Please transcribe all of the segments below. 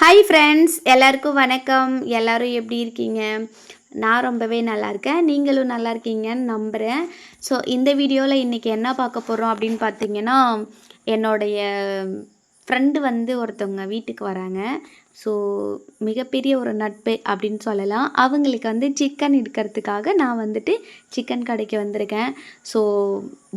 Hi friends எல்லாருக்கும் வணக்கம். எல்லாரும் எப்படி இருக்கீங்க? நான் ரொம்பவே நல்லா இருக்கேன். நீங்களும் நல்லா இருக்கீங்கன்னு நம்புகிறேன் ஸோ இந்த வீடியோவில் இன்றைக்கி என்ன பார்க்க போகிறோம் அப்படின்னு பார்த்தீங்கன்னா என்னுடைய ஃப்ரெண்டு வந்து ஒருத்தவங்க வீட்டுக்கு வராங்க. ஸோ மிகப்பெரிய ஒரு நட்பு அப்படின்னு சொல்லலாம். அவங்களுக்கு வந்து சிக்கன் எடுக்கிறதுக்காக நான் வந்துட்டு சிக்கன் கடைக்கு வந்திருக்கேன். ஸோ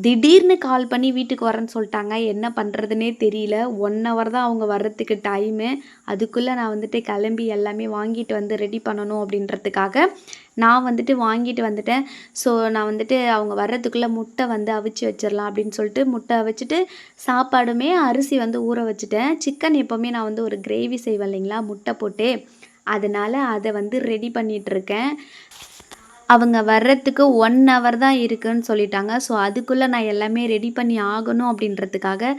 திடீர்னு கால் பண்ணி வீட்டுக்கு வரேன்னு சொல்லிட்டாங்க. என்ன பண்ணுறதுனே தெரியல. ஒன் ஹவர் தான் அவங்க வர்றதுக்கு டைமு அதுக்குள்ளே நான் வந்துட்டு கிளம்பி எல்லாமே வாங்கிட்டு வந்து ரெடி பண்ணணும் அப்படின்றதுக்காக நான் வந்துட்டு வாங்கிட்டு வந்துட்டேன். ஸோ நான் வந்துட்டு அவங்க வர்றதுக்குள்ளே முட்டை வந்து அவிச்சு வச்சிடலாம் அப்படின்னு சொல்லிட்டு முட்டை அவிச்சிட்டு சாப்பாடுமே அரிசி வந்து ஊற வச்சுட்டேன். சிக்கன் எப்போவுமே நான் வந்து ஒரு கிரேவி செய்வேன் இல்லைங்களா? முட்டை போட்டு அதனால் அதை வந்து ரெடி பண்ணிகிட்ருக்கேன் அவங்க வர்றதுக்கு ஒன் ஹவர் தான் இருக்குன்னு சொல்லிட்டாங்க. ஸோ அதுக்குள்ளே நான் எல்லாமே ரெடி பண்ணி ஆகணும் அப்படின்றதுக்காக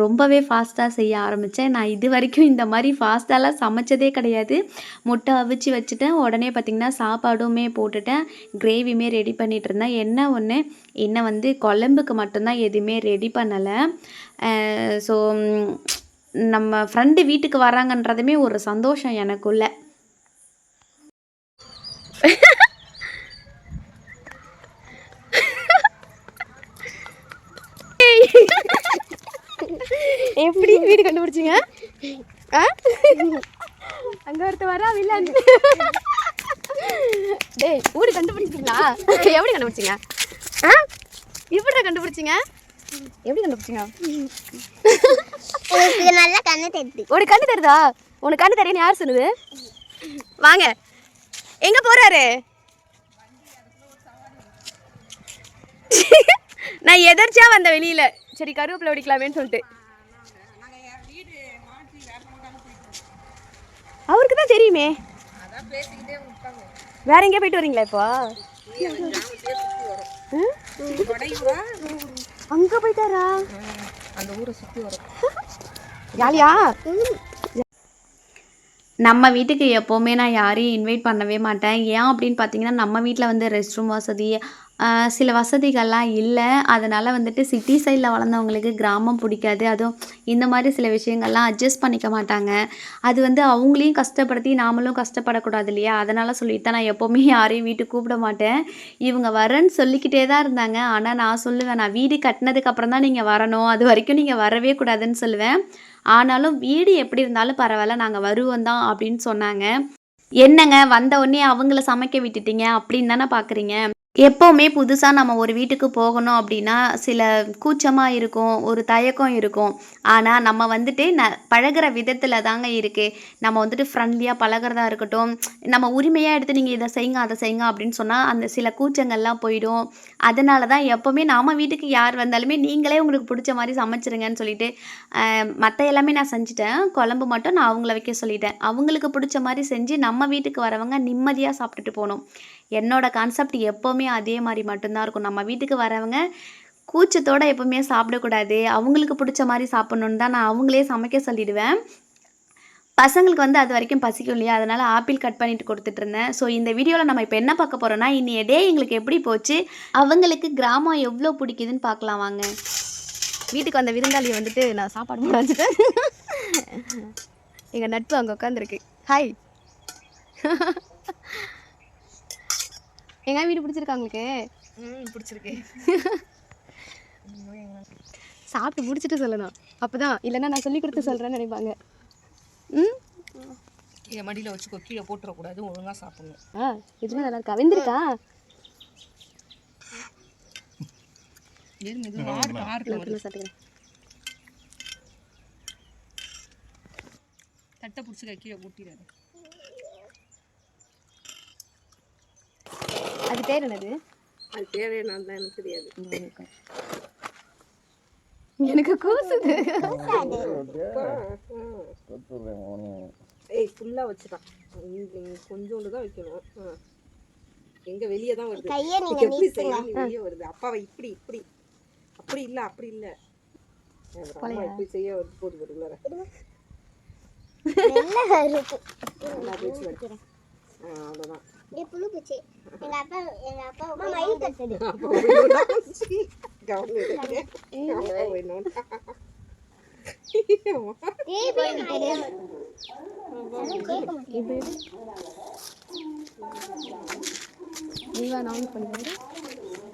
ரொம்பவே ஃபாஸ்ட்டாக செய்ய ஆரம்பித்தேன் நான் இது வரைக்கும் இந்த மாதிரி ஃபாஸ்ட்டாலாம் சமைச்சதே கிடையாது. முட்டை அவிச்சு வச்சுட்டேன். உடனே பார்த்திங்கன்னா சாப்பாடுமே போட்டுட்டேன். கிரேவியுமே ரெடி பண்ணிகிட்டு இருந்தேன். என்ன ஒன்று என்ன வந்து குழம்புக்கு மட்டும்தான் எதுவுமே ரெடி பண்ணலை. ஸோ நம்ம ஃப்ரெண்டு வீட்டுக்கு வராங்கன்றதுமே ஒரு சந்தோஷம் எனக்குள்ள. எப்படி வீடு கண்டுபிடிச்சிங்க? ஆ? அங்க ஒருத்த வரா வில்லன் டேய் வீடு கண்டுபிடிச்சிங்களா எப்படி கண்டுபிடிச்சிங்க? ஆ? எப்படி கண்டுபிடிச்சிங்க? எப்படி கண்டுபிடிச்சிங்க? உங்களுக்கு நல்லா கண்ணு தெரியுது. ஒரு கண்ணு தெரியுதா? உனக்கு கண்ணு தெரியும் யார் சொல்லுது? வாங்க. எங்க போறாரு? நான் எதர்ச்சியா வந்த வெளியில. சரி கருவேப்பிலை வெடிக்கலாமேன்னு சொல்லிட்டு. அவருக்கு தான் தெரியுமே. வேற எங்கேயா போயிட்டு வரீங்களா இப்போ? ம்? அங்க போயிட்டாரா அந்த ஊரை சுற்றி வரும் ஜாலியா நம்ம வீட்டுக்கு எப்போவுமே நான் யாரையும் இன்வைட் பண்ணவே மாட்டேன். ஏன் அப்படின்னு பார்த்தீங்கன்னா நம்ம வீட்டில் வந்து ரெஸ்ட் ரூம் வசதி சில வசதிகள்லாம் இல்லை. அதனால் வந்துட்டு சிட்டி சைடில் வளர்ந்தவங்களுக்கு கிராமம் பிடிக்காது. அதுவும் இந்த மாதிரி சில விஷயங்கள்லாம் அட்ஜஸ்ட் பண்ணிக்க மாட்டாங்க. அது வந்து அவங்களையும் கஷ்டப்படுத்தி நாமளும் கஷ்டப்படக்கூடாது இல்லையா? அதனால் சொல்லிட்டு தான் நான் எப்போவுமே யாரையும் வீட்டுக்கு கூப்பிட மாட்டேன். இவங்க வரேன்னு சொல்லிக்கிட்டே தான் இருந்தாங்க. ஆனால் நான் சொல்லுவேன் நான் வீடு கட்டினதுக்கப்புறம் தான் நீங்கள் வரணும். அது வரைக்கும் நீங்கள் வரவே கூடாதுன்னு சொல்லுவேன். ஆனாலும் வீடு எப்படி இருந்தாலும் பரவாயில்ல நாங்கள் வருவோம் தான் அப்படின்னு சொன்னாங்க. என்னங்க வந்த உடனே அவங்கள சமைக்க விட்டுட்டீங்க அப்படின்னு தானே பார்க்குறீங்க எப்போவுமே புதுசாக நம்ம ஒரு வீட்டுக்கு போகணும் அப்படின்னா சில கூச்சமாக இருக்கும் ஒரு தயக்கம் இருக்கும். ஆனால் நம்ம வந்துட்டு ந பழகுற விதத்தில் தாங்க இருக்குது நம்ம வந்துட்டு ஃப்ரெண்ட்லியாக பழகுறதா இருக்கட்டும் நம்ம உரிமையாக எடுத்து நீங்கள் இதை செய்யுங்க அதை செய்யுங்க அப்படின்னு சொன்னால் அந்த சில கூச்சங்கள்லாம் போயிடும். அதனால தான் எப்போவுமே நாம் வீட்டுக்கு யார் வந்தாலுமே நீங்களே உங்களுக்கு பிடிச்ச மாதிரி சமைச்சிருங்கன்னு சொல்லிட்டு மற்ற எல்லாமே நான் செஞ்சுட்டேன். குழம்பு மட்டும் நான் அவங்கள வைக்க சொல்லிட்டேன். அவங்களுக்கு பிடிச்ச மாதிரி செஞ்சு நம்ம வீட்டுக்கு வரவங்க நிம்மதியாக சாப்பிட்டுட்டு போகணும். என்னோடய கான்செப்ட் எப்போவுமே அதே மாதிரி மட்டும்தான் இருக்கும். நம்ம வீட்டுக்கு வரவங்க கூச்சத்தோட எப்போவுமே சாப்பிடக்கூடாது. அவங்களுக்கு பிடிச்ச மாதிரி சாப்பிட்ணுன்னு தான் நான் அவங்களே சமைக்க சொல்லிடுவேன். பசங்களுக்கு வந்து அது வரைக்கும் பசிக்கும் இல்லையா? அதனால் ஆப்பிள் கட் பண்ணிட்டு கொடுத்துட்டு இருந்தேன் ஸோ இந்த வீடியோவில் நம்ம இப்போ என்ன பார்க்க போகிறோம்னா இன்னைய டே எங்களுக்கு எப்படி போச்சு? அவங்களுக்கு கிராமம் எவ்வளோ பிடிக்குதுன்னு பார்க்கலாம் வாங்க. வீட்டுக்கு வந்த விருந்தாளியை வந்துட்டு நான் சாப்பாடு போட எங்கள் நட்பு அங்கே உட்காந்துருக்கு ஹாய் எங்க வீடு பிடிச்சிருக்கா உங்களுக்கு? ம் பிடிச்சிருக்கு. சாப்பிட்டு முடிச்சிட்டு சொல்லணும். அப்பதான் இல்லைன்னா நான் சொல்லி கொடுத்து சொல்கிறேன்னு நினைப்பாங்க. ம்? கீழே மடியில் வச்சுக்கோ கீழே போட்டுறக்கூடாது ஒழுங்காக சாப்பிடணும். ஆ இதுவுமே நல்லா இருக்கா? வெந்திருக்கா? எதுவும் தட்டை பிடிச்சிக்க கீழே ஊட்டிடாது பேர் என்னது? அது தேவையான தான் எனக்கு தெரியாது. எனக்கு கூசுது. ஏய் ஃபுல்லாக வச்சுட்டான் கொஞ்சோண்டு தான் வைக்கணும். எங்க வெளியே தான் வருது. கையை நீங்க எப்படி செய்யணும் வெளியே வருது. அப்பாவை இப்படி இப்படி. அப்படி இல்ல அப்படி இல்ல. அம்மா இப்படி செய்ய வருது போது வருது நல்லா இருக்கு அவ்வளோதான் இது புழு பூச்சி எங்க அப்பா எங்க அப்பா மயில் கட்டுது இப்படி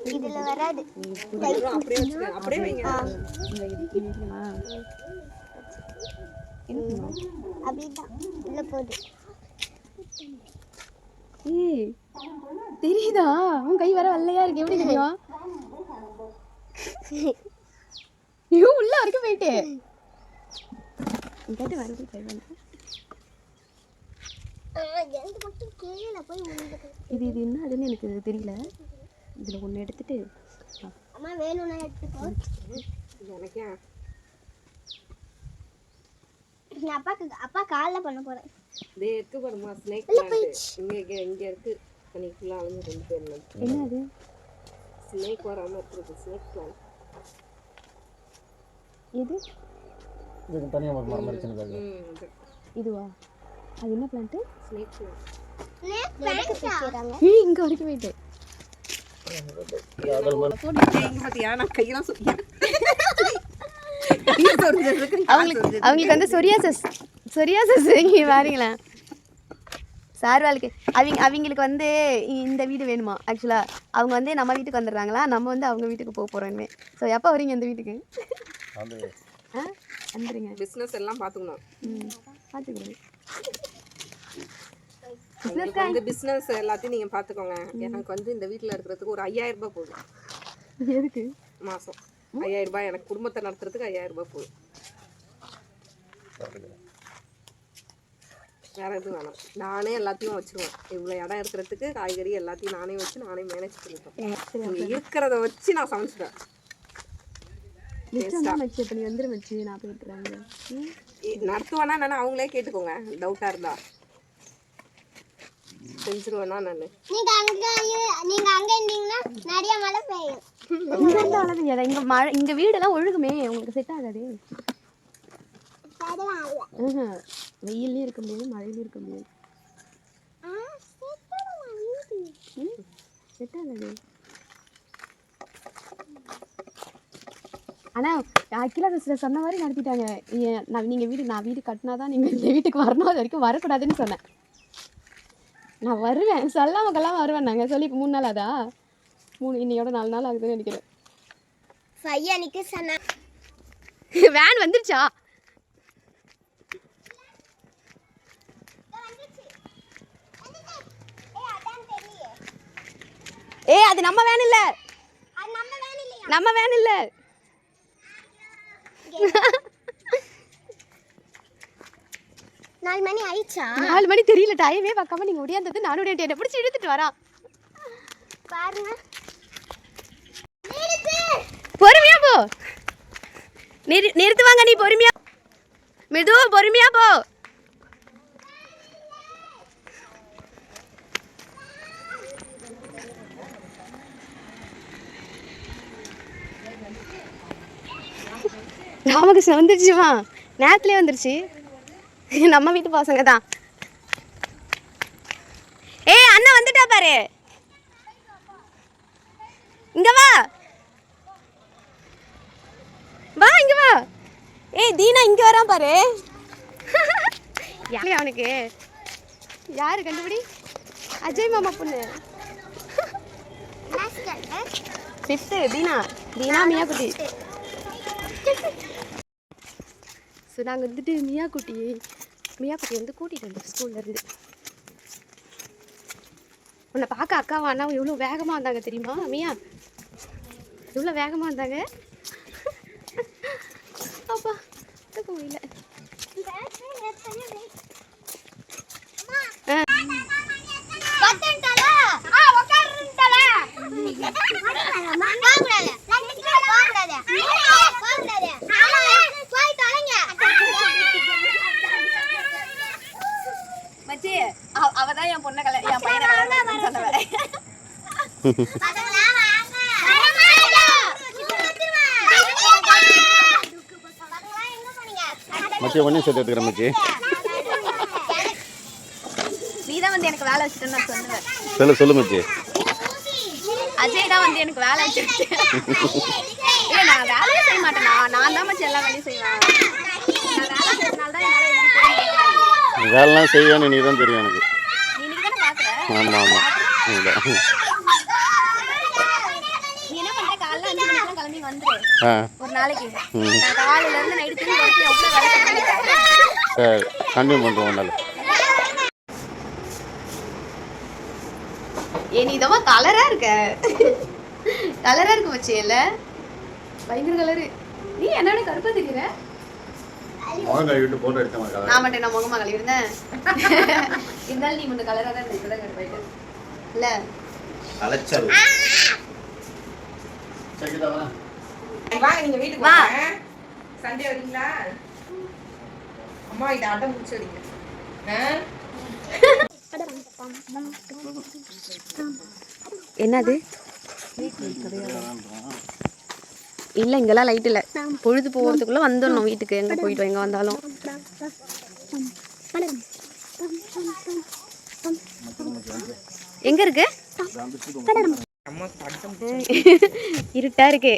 இதுல வராது அப்படியே வைங்க அப்படிதான் உள்ள போகுது ஏய் தெரியுதா? உன் கை வர வெள்ளையா இருக்கு. எப்படி தெரியும்? ஐயோ உள்ள வரைக்கும் போயிட்டு. கேட்டு போய் விழுந்துட்டு இது இது என்ன அதுன்னு எனக்கு தெரியல. இதில் ஒன்று எடுத்துட்டு அம்மா வேணும்னா எடுத்துக்கோ. எனக்கே? நான் அப்பாக்கு அப்பா காலைல பண்ண போறேன். இதே இருக்கு பாருமா ஸ்னேக் பிளான்ட் இங்க இங்க இங்க இருக்கு. அன்னைக்கு ஃபுல்லா அழிஞ்சு கொண்டு போயிடலாம் என்ன அது ஸ்னேக் வராம இருக்குது ஸ்னேக் பிளான்ட் இது இதுக்கு தனியாக ஒரு மரம் ம் இதுவா? அது என்ன பிளான்ட்டு ஸ்னேக் பிளான்ட் எதுக்கு பிடிக்கிறாங்க ஏய் இங்கே வரைக்கும் இங்க பாத்தியா? நான் கையெல்லாம் சொல்லியா அவங்களுக்கு அவங்களுக்கு வந்து சொரியாசஸ் சொரியாசஸ் இங்கே பாருங்களேன். சார் வாழ்க்கை. அவங்க அவங்களுக்கு வந்து இந்த வீடு வேணுமா? ஆக்சுவலாக அவங்க வந்து நம்ம வீட்டுக்கு வந்துடுறாங்களா? நம்ம வந்து அவங்க வீட்டுக்கு போக போகிறோம் ஸோ எப்போ வரீங்க இந்த வீட்டுக்கு? ஆ? வந்துடுங்க பிசினஸ் எல்லாம் பாத்துக்கணும். ம். பார்த்துக்கிறேன் உங்களுக்கு வந்து பிசினஸ் எல்லாத்தையும் நீங்க பாத்துக்கோங்க. எனக்கு வந்து இந்த வீட்ல இருக்கிறதுக்கு ஒரு ஐயாயிரம் ரூபாய் போதும். எதுக்கு? மாசம். ஐயாயிரம் ரூபாய் எனக்கு குடும்பத்தை நடத்துறதுக்கு ஐயாயிரம் ரூபாய் போதும். வேற எதுவும் வேணாம். நானே எல்லாத்தையும் வச்சிருவேன். இவ்வளோ இடம் இருக்கிறதுக்கு காய்கறி எல்லாத்தையும் நானே வச்சு நானே மேனேஜ் பண்ணிப்பேன். இருக்கிறத வச்சு நான் சமைச்சிட்டேன் நடத்துவேனா நான் அவங்களே கேட்டுக்கோங்க. டவுட்டா இருந்தா. செஞ்சிருவேனா நான் நீங்க அங்க நீங்க அங்க இருந்தீங்கன்னா நிறைய மழை பெய்யும். இங்க இருந்து தெரியாதா இங்கே மழை இங்கே வீடெல்லாம் ஒழுகுமே. உங்களுக்கு செட் ஆகாது. வெயில்லையும் இருக்க முடியாது மழையிலையும் இருக்க முடியாது. செட் ஆகாது. ஆனால் அகிலா சிஸ்டர் சொன்ன மாதிரி நடத்திட்டாங்க. நான் நீங்கள் வீடு நான் வீடு கட்டினா தான் நீங்கள் இந்த வீட்டுக்கு வரணும். அது வரைக்கும் வரக்கூடாதுன்னு சொன்னேன். நான் வருவேன். சொல்லாம கொள்ளாம வருவேன் நாங்கள் சொல்லி இப்போ மூணு நாள் அதா மூணு இன்னையோட நாலு நாள் ஆகுதுன்னு நினைக்கிறேன். பையனுக்கு சொன்ன வேன் வந்துருச்சா? ஏய் அது நம்ம வேன் இல்ல. அது நம்ம வேன் இல்லையா நம்ம வேன் இல்ல. நாலு மணி ஆயிடுச்சா? நாலு மணி தெரியல டைமே பார்க்காம நீங்க ஒடியாந்தது நானும் பிடிச்சி இழுத்துட்டு வரான். பாருங்க. பொறுமையா போ. நிறு நிறுத்துவாங்க நீ பொறுமையா. மெதுவா பொறுமையா போ. ராமகிருஷ்ணன் வந்துருச்சுமா நேரத்துலேயே வந்துருச்சு. நம்ம வீட்டு பசங்க தான். ஏய் அண்ணா வந்துட்டா பாரு. இங்க வா. வா இங்க வா. ஏய் தீனா இங்க வரான் பாரு. யாரு அவனுக்கு? யாரு கண்டுபிடி? அஜய் மாமா பொண்ணு. ஃபிஃப்த்து தீனா. தீனா மியா குட்டி ஸோ நாங்கள் வந்துட்டு மியா குட்டி மியா குட்டி வந்து கூட்டிகிட்டு வந்தோம் ஸ்கூல்ல இருந்து. உன்னை பார்க்க அக்காவா அண்ணா எவ்வளோ வேகமாக வந்தாங்க தெரியுமா மியா? எவ்வளோ வேகமாக வந்தாங்க அப்பா தூக்க அவதான் என் பொண்ணை கல்யாணம் என் பையனை கல்யாணம் சொன்னவ மச்சி ஒன்றையும் சேர்த்து எடுத்துக்கிறேன் மச்சி. நீ தான் வந்து எனக்கு வேலை வச்சுட்டேன்னு நான் சொல்லுவேன் சொல்லு சொல்லு மச்சி. அஜய் தான் வந்து எனக்கு வேலை வச்சிருச்சு இல்லை நான் வேலையே செய்ய மாட்டேன். நான் நான் தான் மச்சி எல்லா வேலையும் செய்வேன். நான் வேலை செய்யறதுனால தான் என்னால். வேலைலாம் செய்வேன்னு நீ தான் தெரியும் எனக்கு ஆமாம் ஆமாம் இல்லை நீ என்ன பண்ணுற காலைல அஞ்சு மணிக்கெல்லாம் கிளம்பி வந்துரு ஆ ஒரு நாளைக்கு ம் நான் காலையில இருந்து நைட்டு தூங்கி வரைக்கும் எவ்வளோ வேலை செஞ்சுருக்கேன் சரி கண்டினியூ பண்ணுறோம் ஒன்றால் ஏ நீ இதமா கலரா இருக்க? கலரா இருக்கு மச்சி இல்ல பயங்கர கலரு நீ என்னோட கருப்பா நான் மட்டும் நான் முகமா கழுவி இருந்தேன் இருந்தாலும் நீ முன்ன கலரா தான் இருந்த இப்பதான் கருப்பாயிட்டு இல்ல. அலைச்சல். வாங்க நீங்க வீட்டுக்கு வா. வாங்க. சண்டே வரீங்களா? அம்மா இதை அடம் முடிச்சு வரீங்க என்னது? இல்ல இங்கெல்லாம் லைட் இல்ல. பொழுது போகிறதுக்குள்ள வந்துடணும் வீட்டுக்கு. எங்க போயிட்டு எங்க வந்தாலும். எங்க இருக்கு? இருட்டா இருக்கு.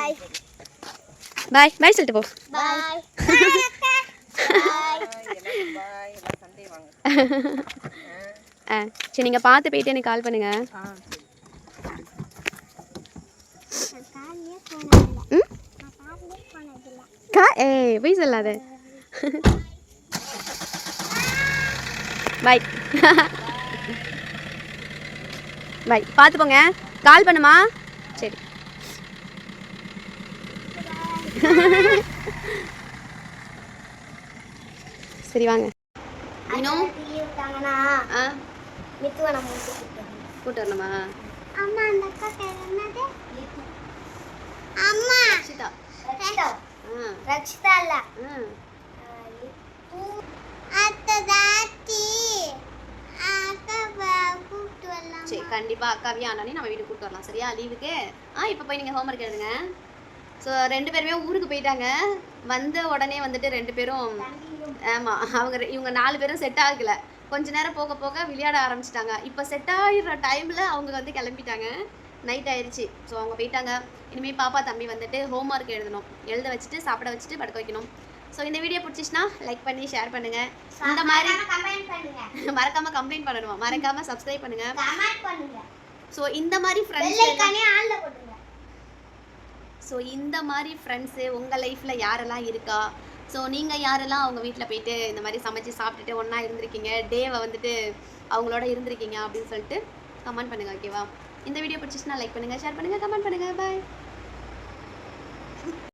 பாய் பாய் பாய் சொல்லிட்டு போ. பாய் ஆ சரி நீங்கள் பார்த்து போயிட்டு எனக்கு கால் பண்ணுங்க. கா ஏய் போய் சொல்லாத. பாய் பாய் பார்த்து போங்க. கால் பண்ணுமா? சரி வாங்க. இன்னும் கூட்டு வரணுமா? அம்மா அந்த அக்கா பேர் என்னது? அம்மா. ரக்ஷிதா ரக்ஷிதா ரக்ஷிதா இல்ல. சரி கண்டிப்பாக அக்காவையும் அண்ணனையும் நம்ம வீட்டுக்கு கூப்பிட்டு வரலாம். சரியா லீவுக்கு? ஆ இப்போ போய் நீங்கள் ஹோம்ஒர்க் எழுதுங்க. ஸோ ரெண்டு பேருமே ஊருக்கு போயிட்டாங்க. வந்த உடனே வந்துட்டு ரெண்டு பேரும் ஆமாம் அவங்க இவங்க நாலு பேரும் செட் ஆகல. கொஞ்ச நேரம் போக போக விளையாட ஆரம்பிச்சிட்டாங்க. இப்போ செட் ஆகிடுற டைமில் அவங்க வந்து கிளம்பிட்டாங்க. நைட் ஆயிடுச்சு ஸோ அவங்க போயிட்டாங்க. இனிமேல் பாப்பா தம்பி வந்துட்டு ஹோம்ஒர்க் எழுதணும். எழுத வச்சுட்டு சாப்பிட வச்சுட்டு படுக்க வைக்கணும். ஸோ இந்த வீடியோ பிடிச்சிச்சுன்னா லைக் பண்ணி ஷேர் பண்ணுங்கள் இந்த மாதிரி பண்ணுங்க. மறக்காமல் கம்ப்ளைண்ட் பண்ணணுமா? மறக்காமல் சப்ஸ்கிரைப் பண்ணுங்க. ஸோ இந்த மாதிரி ஃப்ரெண்ட்ஸ் ஸோ இந்த மாதிரி ஃப்ரெண்ட்ஸு உங்கள் லைஃப்பில் யாரெல்லாம் இருக்கா? ஸோ நீங்கள் யாரெல்லாம் அவங்க வீட்டில் போயிட்டு இந்த மாதிரி சமைச்சு சாப்பிட்டுட்டு ஒன்றா இருந்திருக்கீங்க? டேவை வந்துட்டு அவங்களோட இருந்திருக்கீங்க அப்படின்னு சொல்லிட்டு கமெண்ட் பண்ணுங்கள் ஓகேவா இந்த வீடியோ பிடிச்சிச்சுன்னா லைக் பண்ணுங்கள் ஷேர் பண்ணுங்கள் கமெண்ட் பண்ணுங்கள் பாய்